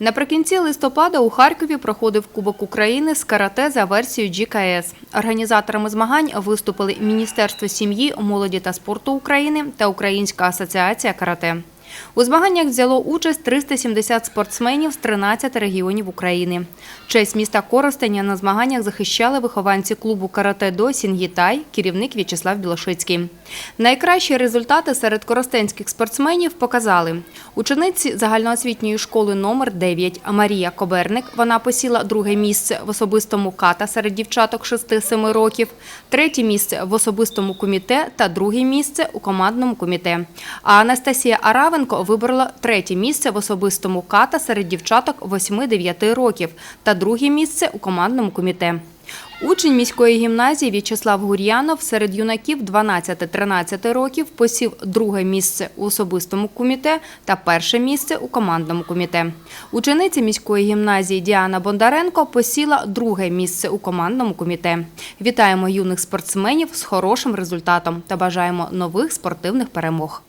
Наприкінці листопада у Харкові проходив Кубок України з карате за версією GKS. Організаторами змагань виступили Міністерство сім'ї, молоді та спорту України та Українська асоціація карате. У змаганнях взяло участь 370 спортсменів з 13 регіонів України. Честь міста Коростеня на змаганнях захищали вихованці клубу карате до Сінгітай, керівник В'ячеслав Білошицький. Найкращі результати серед коростенських спортсменів показали учениці загальноосвітньої школи номер 9 Марія Коберник. Вона посіла друге місце в особистому ката серед дівчаток 6-7 років, третє місце в особистому коміте та друге місце у командному коміте. А Анастасія Аравенко вибрала третє місце в особистому ката серед дівчаток 8-9 років та друге місце у командному коміте. Учень міської гімназії В'ячеслав Гур'янов серед юнаків 12-13 років посів друге місце у особистому коміте та перше місце у командному коміте. Учениця міської гімназії Діана Бондаренко посіла друге місце у командному коміте. Вітаємо юних спортсменів з хорошим результатом та бажаємо нових спортивних перемог.